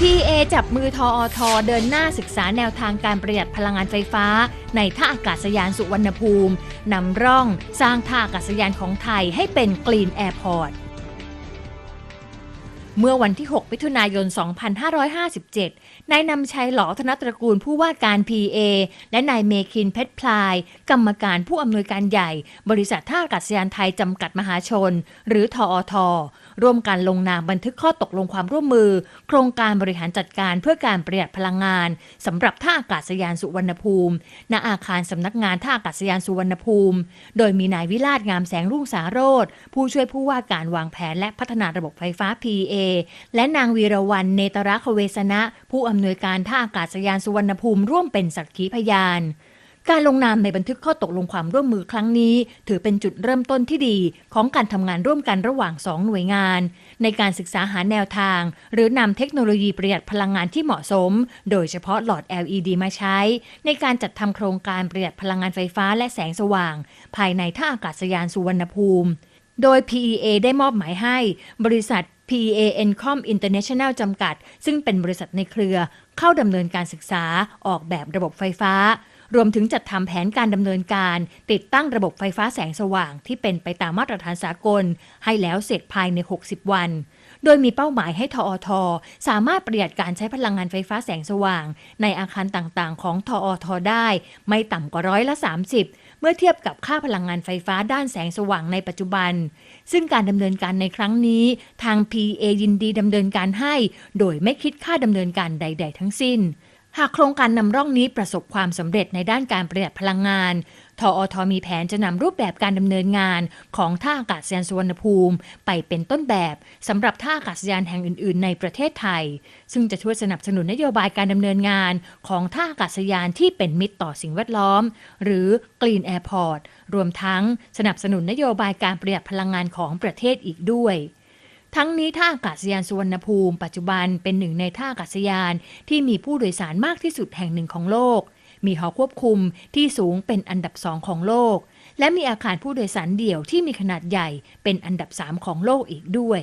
PA จับมือทออทเดินหน้าศึกษาแนวทางการประหยัดพลังงานไฟฟ้า ในท่าอากาศยานสุวรรณภูมินำร่องสร้างท่าอากาศยานของไทยให้เป็นกลีนแอร์พอร์ต เมื่อวันที่ 6 มิถุนายน 2557 นายนำชัยหลอธนตระกูลผู้ว่าการ PA และนายเมคินเพชรพลาย กรรมการผู้อำนวยการใหญ่ บริษัทท่าอากาศยานไทยจำกัดมหาชน หรือทออทร่วมกันลงนามบันทึกข้อตกลงความร่วมมือ โครงการบริหารจัดการเพื่อการประหยัดพลังงานสำหรับท่าอากาศยานสุวรรณภูมิ ณ อาคารสำนักงานท่าอากาศยานสุวรรณภูมิ โดยมีนายวิราชงามแสงรุ่งสาโรธผู้ช่วยผู้ว่าการวางแผนและพัฒนาระบบไฟฟ้า PA และนางวีรวรรณเนตระคเวสนะ ผู้อำนวยการท่าอากาศยานสุวรรณภูมิร่วมเป็นสักขีพยาน การลงนามในบันทึกข้อตกลงความร่วมมือครั้งนี้ ถือเป็นจุดเริ่มต้นที่ดีของการทำงานร่วมกันระหว่างสองหน่วยงาน ในการศึกษาหาแนวทาง หรือนำเทคโนโลยีประหยัดพลังงานที่เหมาะสม โดยเฉพาะหลอด LED มาใช้ ในการจัดทำโครงการประหยัดพลังงานไฟฟ้าและแสงสว่าง ภายในท่าอากาศยานสุวรรณภูมิโดย PEA ได้มอบหมายให้ บริษัท PAN Com International จำกัด ซึ่งเป็นบริษัทในเครือ เข้าดำเนินการศึกษาออกแบบระบบไฟฟ้า รวมถึงจัดทำแผนการดำเนินการ ติดตั้งระบบไฟฟ้าแสงสว่างที่เป็นไปตามมาตรฐานสากล ให้แล้วเสร็จภายใน 60 วัน โดยมีเป้าหมายให้ทออท สามารถประหยัดการใช้พลังงานไฟฟ้าแสงสว่าง ในอาคารต่างๆ ของทออท ได้ ไม่ต่ำกว่าร้อยละ 30 เมื่อเทียบกับค่าพลังงานไฟฟ้าด้านแสงสว่างในปัจจุบัน ซึ่งการดำเนินการในครั้งนี้ ทาง PA ยินดีดำเนินการให้ โดยไม่คิดค่าดำเนินการใด ๆ ทั้งสิ้นหากโครงการนำร่องนี้ประสบความสำเร็จในด้านการประหยัดพลังงาน ทออทมีแผนจะนำรูปแบบการดำเนินงานของท่าอากาศยานสุวรรณภูมิ ไปเป็นต้นแบบสำหรับท่าอากาศยานแห่งอื่น ๆ ในประเทศไทย ซึ่งจะช่วยสนับสนุนนโยบายการดำเนินงานของท่าอากาศยานที่เป็นมิตรต่อสิ่งแวดล้อม หรือ Green Airport รวมทั้งสนับสนุนนโยบายการประหยัดพลังงานของประเทศอีกด้วยทั้งนี้ท่าอากาศยานสุวรรณภูมิ ปัจจุบันเป็นหนึ่งในท่าอากาศยานที่มีผู้โดยสารมากที่สุดแห่งหนึ่งของโลก มีหอควบคุมที่สูงเป็นอันดับสองของโลก และมีอาคารผู้โดยสารเดี่ยวที่มีขนาดใหญ่เป็นอันดับสามของโลกอีกด้วย